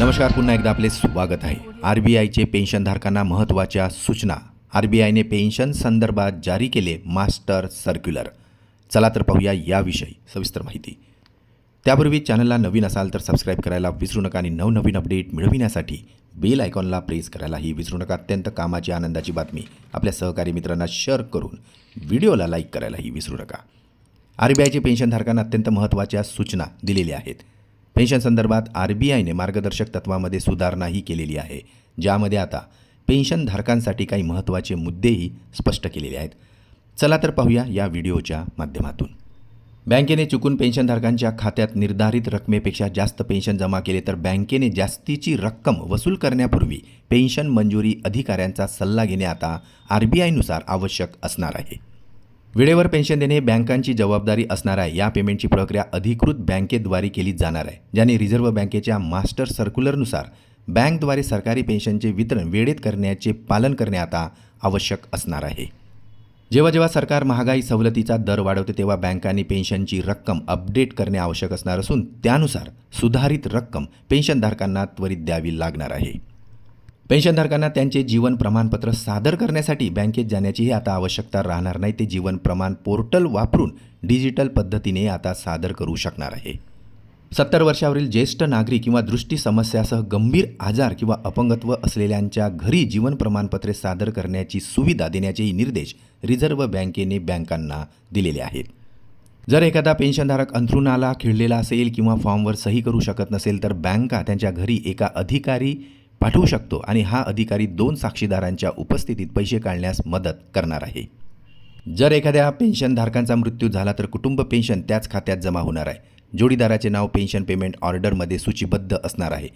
नमस्कार पुन्हा एकदा आपले स्वागत आहे. आर बी आयचे पेन्शनधारकांना महत्त्वाच्या सूचना. आर बी आयने पेन्शन संदर्भात जारी केले मास्टर सर्क्युलर. चला तर पाहूया याविषयी सविस्तर माहिती. त्यापूर्वी चॅनलला नवीन असाल तर सबस्क्राईब करायला विसरू नका आणि नवनवीन अपडेट मिळविण्यासाठी बेल आयकॉनला प्रेस करायलाही विसरू नका. अत्यंत कामाची आनंदाची बातमी आपल्या सहकारी मित्रांना शेअर करून व्हिडिओला लाईक करायलाही विसरू नका. आर बी आयचे पेन्शनधारकांना अत्यंत महत्त्वाच्या सूचना दिलेल्या आहेत. पेन्शन संदर्भात आर बी आयने मार्गदर्शक तत्वामध्ये सुधारणाही केलेली आहे ज्यामध्ये आता पेन्शनधारकांसाठी काही महत्त्वाचे मुद्देही स्पष्ट केलेले आहेत. चला तर पाहूया या व्हिडिओच्या माध्यमातून. बँकेने चुकून पेन्शनधारकांच्या खात्यात निर्धारित रकमेपेक्षा जास्त पेन्शन जमा केले तर बँकेने जास्तीची रक्कम वसूल करण्यापूर्वी पेन्शन मंजुरी अधिकाऱ्यांचा सल्ला घेणे आता आर बी आयनुसार आवश्यक असणार आहे. वेळेवर पेन्शन देणे हे बँकांची जबाबदारी असणार आहे. या पेमेंटची प्रक्रिया अधिकृत बँकेद्वारे केली जाणार आहे ज्याने रिझर्व्ह बँकेच्या मास्टर सर्क्युलरनुसार बँकद्वारे सरकारी पेन्शनचे वितरण वेळेत करण्याचे पालन करणे आता आवश्यक असणार आहे. जेव्हा जेव्हा सरकार महागाई सवलतीचा दर वाढवते तेव्हा बँकांनी पेन्शनची रक्कम अपडेट करणे आवश्यक असणार असून त्यानुसार सुधारित रक्कम पेन्शनधारकांना त्वरित द्यावी लागणार आहे. पेन्शनधारकांना त्यांचे जीवन प्रमाणपत्र सादर करण्यासाठी बँकेत जाण्याचीही आता आवश्यकता राहणार नाही. ते जीवन प्रमाण पोर्टल वापरून डिजिटल पद्धतीने आता सादर करू शकणार आहे. सत्तर वर्षावरील ज्येष्ठ नागरिक किंवा दृष्टी समस्यासह गंभीर आजार किंवा अपंगत्व असलेल्यांच्या घरी जीवन प्रमाणपत्रे सादर करण्याची सुविधा देण्याचेही निर्देश रिझर्व्ह बँकेने बँकांना दिलेले आहेत. जर एखादा पेन्शनधारक अंथरुणाला खिळलेला असेल किंवा फॉर्मवर सही करू शकत नसेल तर बँका त्यांच्या घरी एका अधिकारी पाठवू शकतो आणि हा अधिकारी दोन साक्षीदारांच्या उपस्थितीत पैसे काढण्यास मदत करणार आहे. जर एखाद्या पेन्शनधारकांचा मृत्यू झाला तर कुटुंब पेन्शन त्याच खात्यात जमा होणार आहे. जोडीदाराचे नाव पेन्शन पेमेंट ऑर्डरमध्ये सूचीबद्ध असणार आहे.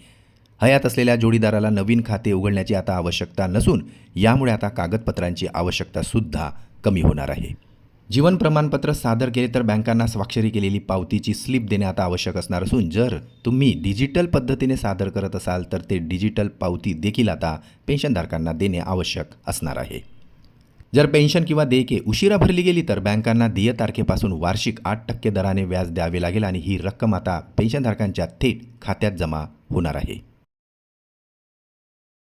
हयात असलेल्या जोडीदाराला नवीन खाते उघडण्याची आता आवश्यकता नसून यामुळे आता कागदपत्रांची आवश्यकतासुद्धा कमी होणार आहे. जीवन प्रमाणपत्र सादर केले तर बँकांना स्वाक्षरी केलेली पावतीची स्लिप देणे आता आवश्यक असणार असून जर तुम्ही डिजिटल पद्धतीने सादर करत असाल तर ते डिजिटल पावती देखील आता पेन्शनधारकांना देणे आवश्यक असणार आहे. जर पेन्शन किंवा देयके उशिरा भरली गेली तर बँकांना देय तारखेपासून वार्षिक आठ टक्के दराने व्याज द्यावे लागेल आणि ही रक्कम आता पेन्शनधारकांच्या थेट खात्यात जमा होणार आहे.